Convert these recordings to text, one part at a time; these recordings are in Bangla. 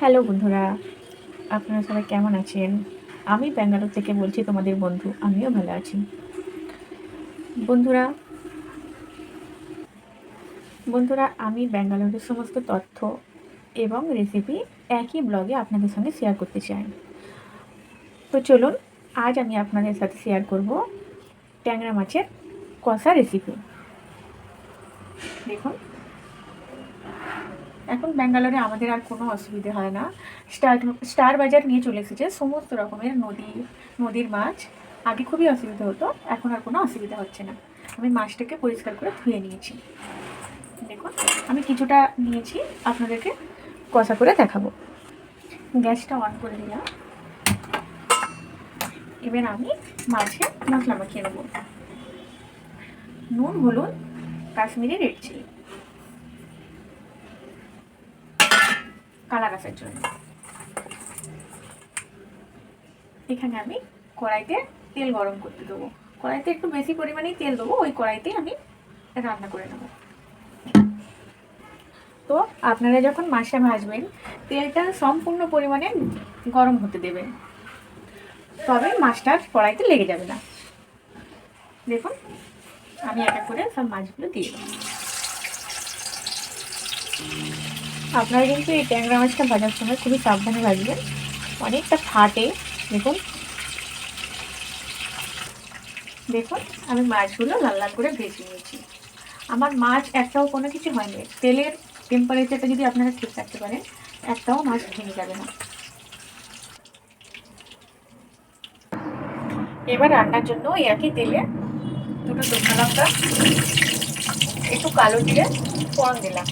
হ্যালো বন্ধুরা, আপনারা সবাই কেমন আছেন? আমি ব্যাঙ্গালোর থেকে বলছি তোমাদের বন্ধু, আমিও ভালো আছি। বন্ধুরা বন্ধুরা, আমি ব্যাঙ্গালোরের সমস্ত তথ্য এবং রেসিপি একই ব্লগে আপনাদের সঙ্গে শেয়ার করতে চাই। তো চলুন, আজ আমি আপনাদের সাথে শেয়ার করব ট্যাংরা মাছের কষা রেসিপি দেখুন। এখন ব্যাঙ্গালোরে আমাদের আর কোনো অসুবিধে হয় না। স্টার স্টার বাজার নিয়ে চলে এসেছে, সমস্ত রকমের নদী, নদীর মাছ। আগে খুবই অসুবিধা হতো, এখন আর কোনো অসুবিধা হচ্ছে না। আমি মাছটাকে পরিষ্কার করে ধুয়ে নিয়েছি। দেখুন, আমি কিছুটা নিয়েছি, আপনাদেরকে কষা করে দেখাবো। গ্যাসটা অন করে দিলাম। এবার আমি মাছে মশলা মাখিয়ে নেব। নুন, হলুদ, কাশ্মীরি রেড চিলি কালার আসার জন্য। এখানে আমি কড়াইতে তেল গরম করতে দেবো। কড়াইতে একটু বেশি পরিমাণেই তেল দেবো, ওই কড়াইতেই আমি রান্না করে নেব। তো আপনারা যখন মাসে ভাজবেন, তেলটা সম্পূর্ণ পরিমাণে গরম হতে দেবেন তবে মাছটা কড়াইতে লেগে যাবে না। দেখুন, আমি এক এক করে সব মাছগুলো দিয়ে দেবো। আপনারা কিন্তু এই ট্যাংরা মাছটা ভাজার সময় খুবই সাবধানে ভাজবেন। অনেকটা ফাটে, দেখুন। দেখুন, আমি মাছগুলো লাল লাল করে ভেজে নিয়েছি। আমার মাছ একটাও কোনো কিছু হয়নি। তেলের টেম্পারেচারটা যদি আপনারা ঠিক রাখতে পারেন, একটাও মাছ ভেঙে যাবে না। এবার রান্নার জন্য ওই একই তেলে দুটো শুকনো লঙ্কা একটু কালো জিরে, ফোড়ন দিলাম।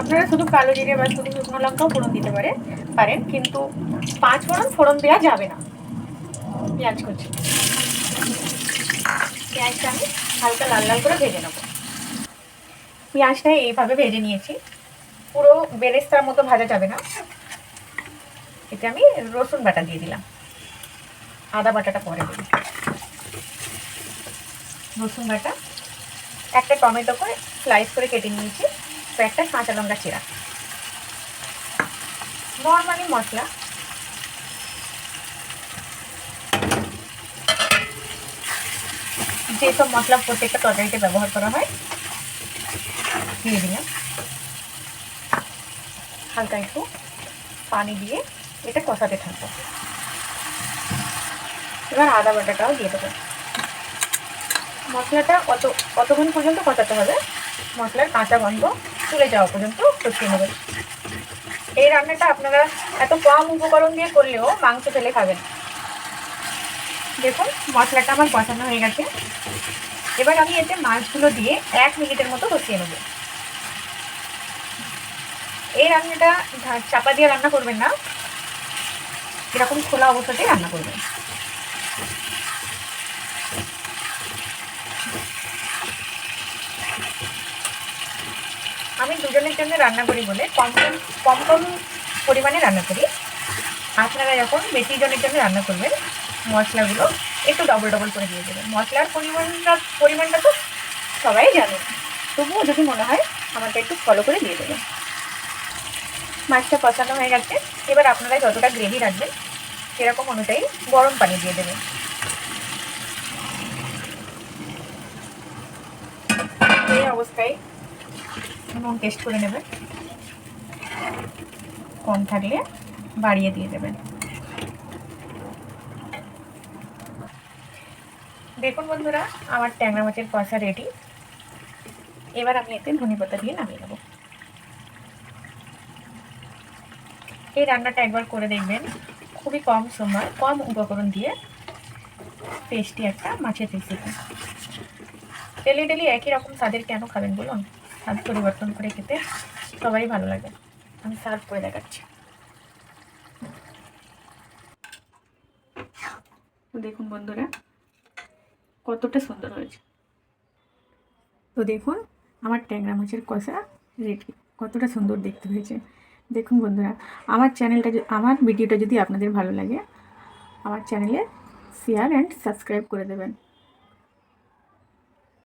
আপনারা শুধু কালো জিরে বা শুধু শুকনো লঙ্কাও ফোড়ন দিতে পারে, পারেন, কিন্তু পাঁচ ফোড়ন ফোড়ন দেওয়া যাবে না। পেঁয়াজ কুচি। পেঁয়াজটা আমি হালকা লাল লাল করে ভেজে নেব। পেঁয়াজটা এইভাবে ভেজে নিয়েছি। পুরো বেরেস্তার মতো ভাজা যাবে না। এতে আমি রসুন বাটা দিয়ে দিলাম। আদা বাটাটা পরে দিই রসুন বাটা একটা টমেটো করে স্লাইস করে কেটে নিয়েছি। তো একটা কাঁচা লঙ্কা চিরা। নর্মালি মশলা। যেসব মশলা প্রত্যেকটা তরকারিতে ব্যবহার করা হয়, দিয়ে দিলাম। হালকা একটু পানি দিয়ে এটা কষাতে থাকব। এবার আদা বাটাটাও দিয়ে দেবো। মশলাটা অত কতক্ষণ পর্যন্ত কষাতে হবে। মশলার কাঁচা গন্ধ চলে যাওয়া পর্যন্ত কষিয়ে নেবেন এই রান্নাটা আপনারা এত কম উপকরণ দিয়ে করলেও মাংস ফেলে খাবেন। দেখুন, মশলাটা আমার কষানো হয়ে গেছে। এবার আমি এতে মাছগুলো দিয়ে এক মিনিটের মতো কষিয়ে নেব। এই রান্নাটা চাপা দিয়ে রান্না করবেন না। এরকম খোলা অবস্থাতেই রান্না করবেন। আমি দুজনের জন্য রান্না করি বলে কম কম কম কম পরিমাণে রান্না করি। আপনারা যখন বেশি জনের জন্য রান্না করবেন, মশলাগুলো একটু ডবল ডবল করে দিয়ে দেবেন। মশলার পরিমাণটা পরিমাণটা তো সবাই জানেন তবুও যদি মনে হয়, আমাকে একটু ফলো করে দিয়ে দেবেন। মাছটা কষানো হয়ে গেছে। এবার আপনারা যতটা গ্রেভি রাখবেন, সেরকম অনুযায়ী গরম পানি দিয়ে দেবেন। এই অবস্থায় নুন টেস্ট করে নেবেন কম থাকলে বাড়িয়ে দিয়ে দেবেন দেখুন বন্ধুরা, আমার ট্যাংরা মাছের কষা রেডি এবার আমি এতে ধনে পাতা দিয়ে নামিয়ে নেব। এই রান্নাটা একবার করে দেখবেন। খুবই কম সময়, কম উপকরণ দিয়ে টেস্টি একটা মাছের রেসিপি ডেলি ডেলি একই রকম স্বাদের কেন খাবেন বলুন? স্বাদ পরিবর্তন করে খেতে সবাই ভালো লাগে। আমি সার্ভ করে দেখাচ্ছি। দেখুন বন্ধুরা, কতটা সুন্দর হয়েছে। তো দেখুন, আমার ট্যাংরা মাছের কষা রেডি। কতটা সুন্দর দেখতে হয়েছে। দেখুন বন্ধুরা, আমার চ্যানেলটা আমার ভিডিওটা যদি আপনাদের ভালো লাগে, আমার চ্যানেলে শেয়ার অ্যান্ড সাবস্ক্রাইব করে দেবেন।